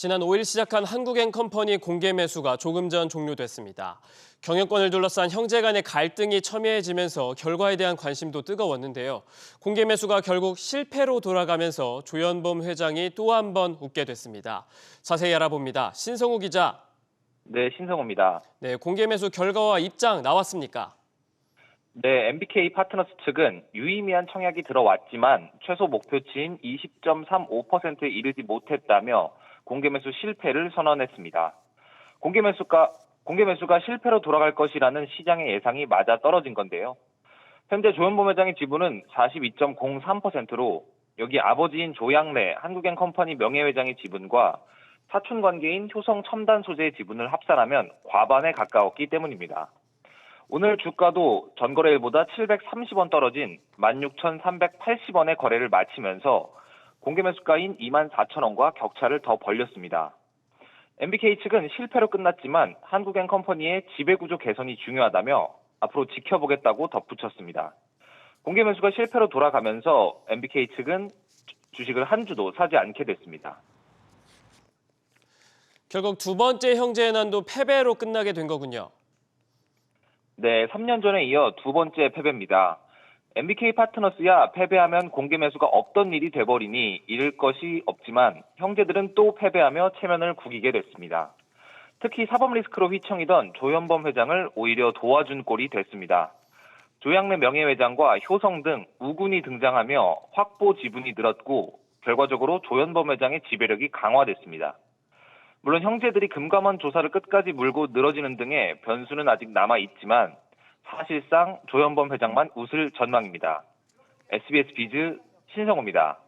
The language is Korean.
지난 5일 시작한 한국앤컴퍼니 공개 매수가 조금 전 종료됐습니다. 경영권을 둘러싼 형제 간의 갈등이 첨예해지면서 결과에 대한 관심도 뜨거웠는데요. 공개 매수가 결국 실패로 돌아가면서 조현범 회장이 또 한 번 웃게 됐습니다. 자세히 알아봅니다. 신성우 기자. 네, 신성호입니다. 네, 공개 매수 결과와 입장 나왔습니까? 네, MBK 파트너스 측은 유의미한 청약이 들어왔지만 최소 목표치인 20.35%에 이르지 못했다며 공개 매수 실패를 선언했습니다. 공개 매수가 공개 매수가 실패로 돌아갈 것이라는 시장의 예상이 맞아 떨어진 건데요. 현재 조현범 회장의 지분은 42.03%로 여기 아버지인 조양래 한국앤컴퍼니 명예회장의 지분과 사촌 관계인 효성 첨단 소재의 지분을 합산하면 과반에 가까웠기 때문입니다. 오늘 주가도 전거래일보다 730원 떨어진 16,380원의 거래를 마치면서 공개 매수가인 24,000원과 격차를 더 벌렸습니다. MBK 측은 실패로 끝났지만 한국앤컴퍼니의 지배구조 개선이 중요하다며 앞으로 지켜보겠다고 덧붙였습니다. 공개 매수가 실패로 돌아가면서 MBK 측은 주식을 한 주도 사지 않게 됐습니다. 결국 두 번째 형제의 난도 패배로 끝나게 된 거군요. 네, 3년 전에 이어 두 번째 패배입니다. MBK 파트너스야 패배하면 공개 매수가 없던 일이 돼버리니 잃을 것이 없지만 형제들은 또 패배하며 체면을 구기게 됐습니다. 특히 사법 리스크로 휘청이던 조현범 회장을 오히려 도와준 꼴이 됐습니다. 조양래 명예회장과 효성 등 우군이 등장하며 확보 지분이 늘었고 결과적으로 조현범 회장의 지배력이 강화됐습니다. 물론 형제들이 금감원 조사를 끝까지 물고 늘어지는 등의 변수는 아직 남아 있지만 사실상 조현범 회장만 웃을 전망입니다. SBS 비즈 신성호입니다.